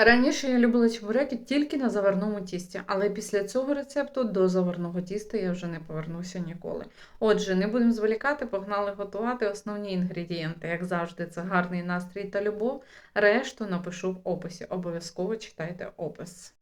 Раніше я любила чебуреки тільки на заварному тісті, але після цього рецепту до заварного тіста я вже не повернуся ніколи. Отже, не будемо зволікати, погнали готувати основні інгредієнти. Як завжди, це гарний настрій та любов. Решту напишу в описі. Обов'язково читайте опис.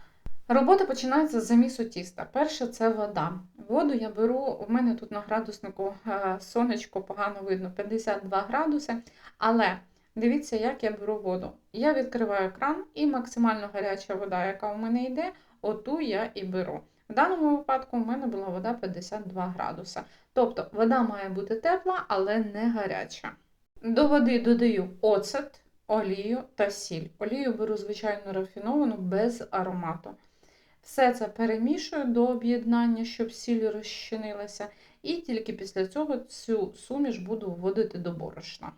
Робота починається з замісу тіста. Перше це вода. Воду я беру, у мене тут на градуснику е, сонечко погано видно 52 градуси, але Дивіться, як я беру воду. Я відкриваю кран і максимально гаряча вода, яка у мене йде, оту я і беру. В даному випадку у мене була вода 52 градуса. Тобто вода має бути тепла, але не гаряча. До води додаю оцет, олію та сіль. Олію беру звичайно рафіновану без аромату. Все це перемішую до об'єднання, щоб сіль розчинилася, і тільки після цього цю суміш буду вводити до борошна.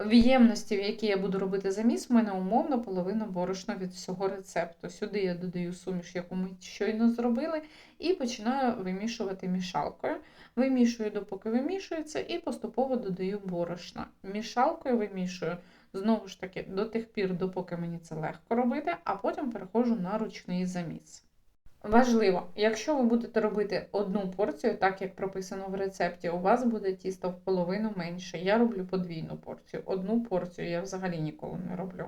В ємності, в якій я буду робити заміс, в мене умовно половина борошна від всього рецепту. Сюди я додаю суміш, яку ми щойно зробили, і починаю вимішувати мішалкою. Вимішую, допоки вимішується, і поступово додаю борошна. Мішалкою вимішую знову ж таки до тих пір, допоки мені це легко робити, а потім переходжу на ручний заміс. Важливо, якщо ви будете робити одну порцію, так як прописано в рецепті, у вас буде тісто в половину менше. Я роблю подвійну порцію. Одну порцію я взагалі ніколи не роблю.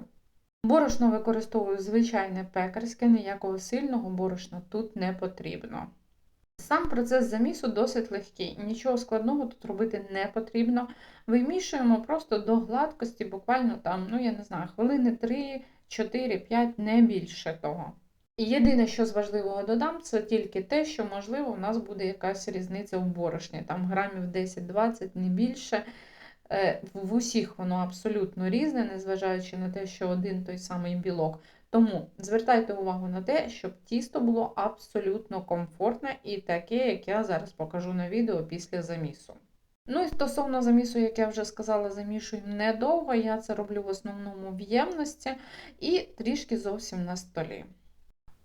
Борошно використовую звичайне пекарське, ніякого сильного борошна тут не потрібно. Сам процес замісу досить легкий, нічого складного тут робити не потрібно. Вимішуємо просто до гладкості, буквально там, ну я не знаю, хвилини 3, 4, 5, не більше того. І єдине, що з важливого додам, це тільки те, що, можливо, у нас буде якась різниця в борошні, там грамів 10-20, не більше. Е, в усіх воно абсолютно різне, незважаючи на те, що один той самий білок. Тому звертайте увагу на те, щоб тісто було абсолютно комфортне і таке, як я зараз покажу на відео після замісу. Ну і стосовно замісу, як я вже сказала, замішую недовго. Я це роблю в основному в ємності і трішки зовсім на столі.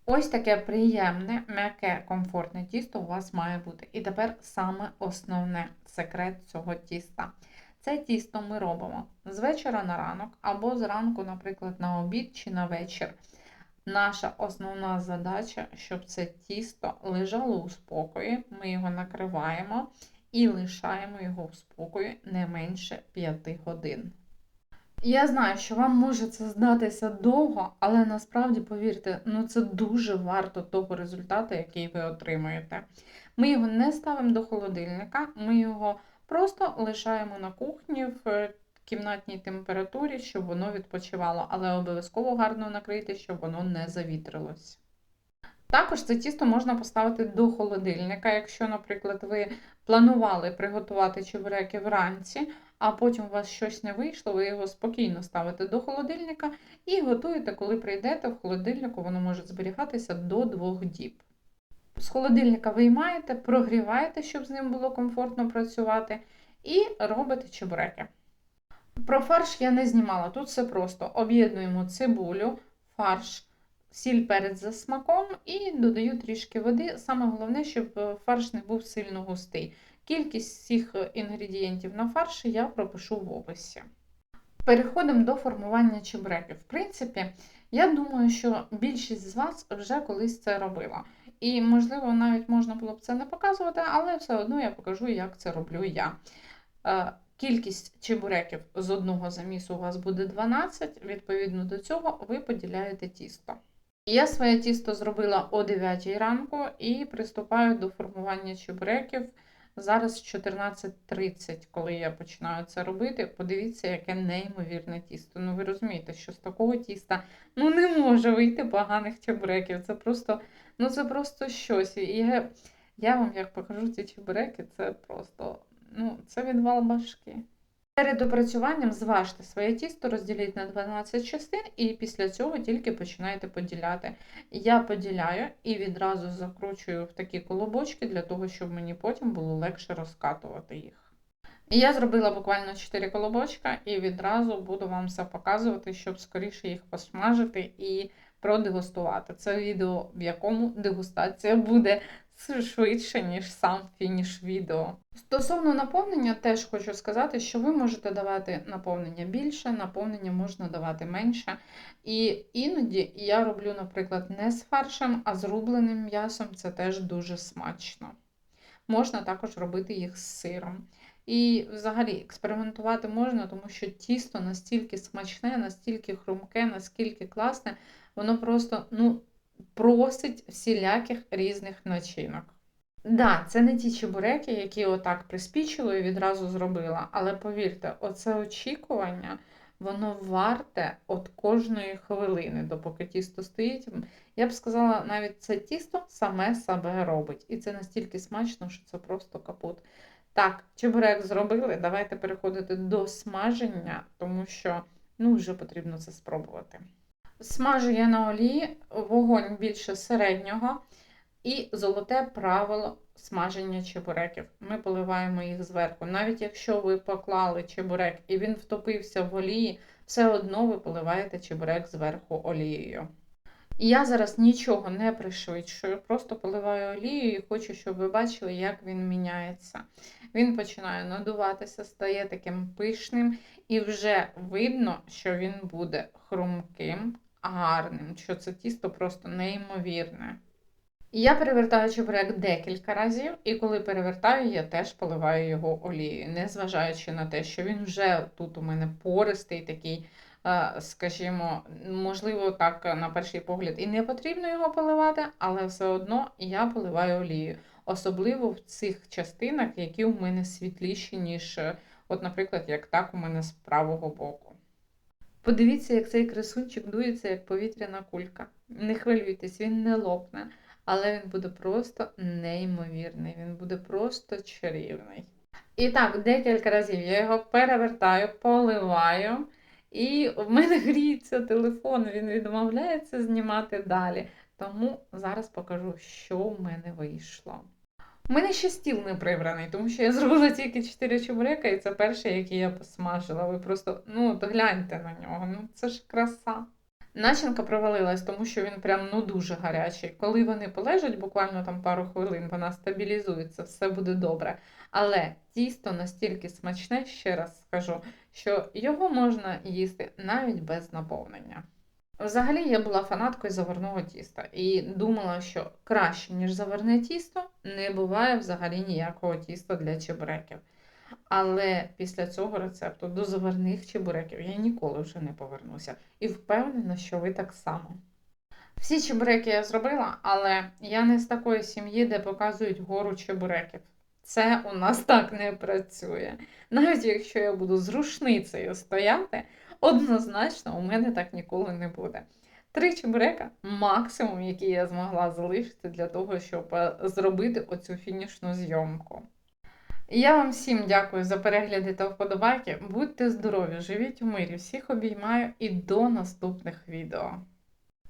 Ось таке приємне, м'яке, комфортне тісто у вас має бути. І тепер саме основне секрет цього тіста. Це тісто ми робимо з вечора на ранок, або зранку, наприклад, на обід чи на вечір. Наша основна задача, щоб це тісто лежало у спокої, ми його накриваємо і лишаємо його в спокої не менше 5 годин. Я знаю, що вам може це здатися довго, але насправді, повірте, ну це дуже варто того результату, який ви отримуєте. Ми його не ставимо до холодильника, ми його просто лишаємо на кухні в кімнатній температурі, щоб воно відпочивало, але обов'язково гарно накрити, щоб воно не завітрилось. Також це тісто можна поставити до холодильника, якщо, наприклад, ви планували приготувати чебуреки вранці, а потім у вас щось не вийшло, ви його спокійно ставите до холодильника і готуєте, коли прийдете в холодильнику, воно може зберігатися до двох діб. З холодильника виймаєте, прогріваєте, щоб з ним було комфортно працювати, і робите чебуреки. Про фарш я не знімала, тут все просто об'єднуємо цибулю, фарш сіль перець за смаком і додаю трішки води. Саме головне, щоб е, фарш не був сильно густий. Кількість всіх е, інгредієнтів на фарші я пропишу в описі. Переходимо до формування чебуреків. В принципі, я думаю, що більшість з вас вже колись це робила. І, можливо, навіть можна було б це не показувати, але все одно я покажу, як це роблю я. Е, кількість чебуреків з одного замісу у вас буде 12, відповідно до цього ви поділяєте тісто. Я своє тісто зробила о 9 ранку і приступаю до формування чебуреків. Зараз 14.30, коли я починаю це робити. Подивіться, яке неймовірне тісто. Ну, ви розумієте, що з такого тіста ну, не може вийти поганих чебуреків. Це просто ну, це просто щось. І я, я вам як покажу ці чебуреки, це просто ну, це відвал башки. Перед опрацюванням зважте своє тісто, розділіть на 12 частин, і після цього тільки починаєте поділяти. Я поділяю і відразу закручую в такі колобочки, для того, щоб мені потім було легше розкатувати їх. Я зробила буквально 4 колобочка і відразу буду вам все показувати, щоб скоріше їх посмажити і продегустувати. Це відео, в якому дегустація буде швидше, ніж сам фініш відео. Стосовно наповнення, теж хочу сказати, що ви можете давати наповнення більше, наповнення можна давати менше. І іноді я роблю, наприклад, не з фаршем, а з рубленим м'ясом. Це теж дуже смачно. Можна також робити їх з сиром. І взагалі експериментувати можна, тому що тісто настільки смачне, настільки хрумке, наскільки класне, воно просто ну, просить всіляких різних начинок. Да, це не ті чебуреки, які отак приспічило і відразу зробила. Але повірте, оце очікування, воно варте от кожної хвилини, допоки тісто стоїть. Я б сказала, навіть це тісто саме себе робить. І це настільки смачно, що це просто капут. Так, чебурек зробили. Давайте переходити до смаження, тому що ну, вже потрібно це спробувати. Смажу я на олії, вогонь більше середнього. І золоте правило смаження чебуреків. Ми поливаємо їх зверху. Навіть якщо ви поклали чебурек і він втопився в олії, все одно ви поливаєте чебурек зверху олією. І я зараз нічого не пришвидшую, просто поливаю олією і хочу, щоб ви бачили, як він міняється. Він починає надуватися, стає таким пишним, і вже видно, що він буде хрумким, гарним, що це тісто просто неймовірне. Я перевертаю чебурек декілька разів, і коли перевертаю, я теж поливаю його олією, незважаючи на те, що він вже тут у мене пористий такий, е, скажімо, можливо, так на перший погляд і не потрібно його поливати, але все одно я поливаю олією. Особливо в цих частинах, які у мене світліші, ніж, е, от, наприклад, як так у мене з правого боку. Подивіться, як цей красунчик дується, як повітряна кулька. Не хвилюйтесь, він не лопне але він буде просто неймовірний, він буде просто чарівний. І так, декілька разів я його перевертаю, поливаю, і в мене гріється телефон, він відмовляється знімати далі. Тому зараз покажу, що в мене вийшло. У мене ще стіл не прибраний, тому що я зробила тільки 4 чебурека, і це перший, який я посмажила. Ви просто ну, гляньте на нього. Ну це ж краса. Начинка провалилась, тому що він прям ну дуже гарячий. Коли вони полежать, буквально там пару хвилин, вона стабілізується, все буде добре. Але тісто настільки смачне, ще раз скажу, що його можна їсти навіть без наповнення. Взагалі, я була фанаткою заварного тіста і думала, що краще, ніж заварне тісто, не буває взагалі ніякого тіста для чебуреків. Але після цього рецепту до заварних чебуреків я ніколи вже не повернуся. І впевнена, що ви так само. Всі чебуреки я зробила, але я не з такої сім'ї, де показують гору чебуреків. Це у нас так не працює. Навіть якщо я буду з рушницею стояти, однозначно у мене так ніколи не буде. Три чебурека максимум, які я змогла залишити для того, щоб е, зробити оцю фінішну зйомку. Я вам всім дякую за перегляди та вподобайки. Будьте здорові, живіть у мирі, всіх обіймаю і до наступних відео.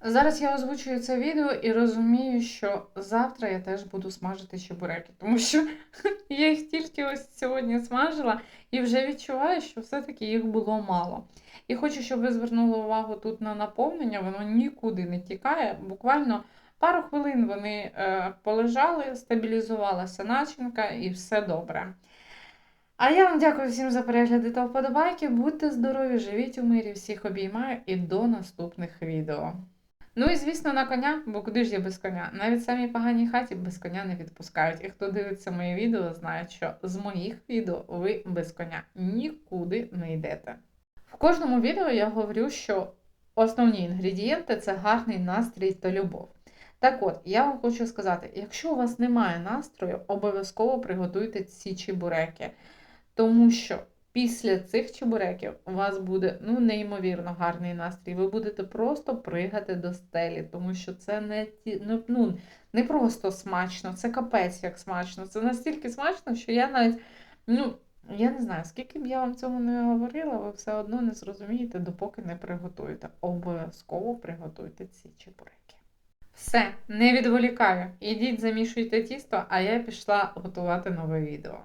Зараз я озвучую це відео і розумію, що завтра я теж буду смажити чебуреки, тому що я їх тільки ось сьогодні смажила і вже відчуваю, що все-таки їх було мало. І хочу, щоб ви звернули увагу тут на наповнення, воно нікуди не тікає. Буквально Пару хвилин вони е, полежали, стабілізувалася начинка і все добре. А я вам дякую всім за перегляди та вподобайки. Будьте здорові, живіть у мирі, всіх обіймаю і до наступних відео. Ну і, звісно, на коня, бо куди ж я без коня? Навіть самі поганій хаті без коня не відпускають. І хто дивиться мої відео, знає, що з моїх відео ви без коня нікуди не йдете. В кожному відео я говорю, що основні інгредієнти це гарний настрій та любов. Так от, я вам хочу сказати: якщо у вас немає настрою, обов'язково приготуйте ці чебуреки. Тому що після цих чебуреків у вас буде ну, неймовірно гарний настрій. Ви будете просто пригати до стелі, тому що це не ті, ну, ну, не просто смачно, це капець як смачно. Це настільки смачно, що я навіть. ну, я не знаю, скільки б я вам цього не говорила, ви все одно не зрозумієте, допоки не приготуєте. Обов'язково приготуйте ці чебуреки. Все, не відволікаю. Ідіть замішуйте тісто, а я пішла готувати нове відео.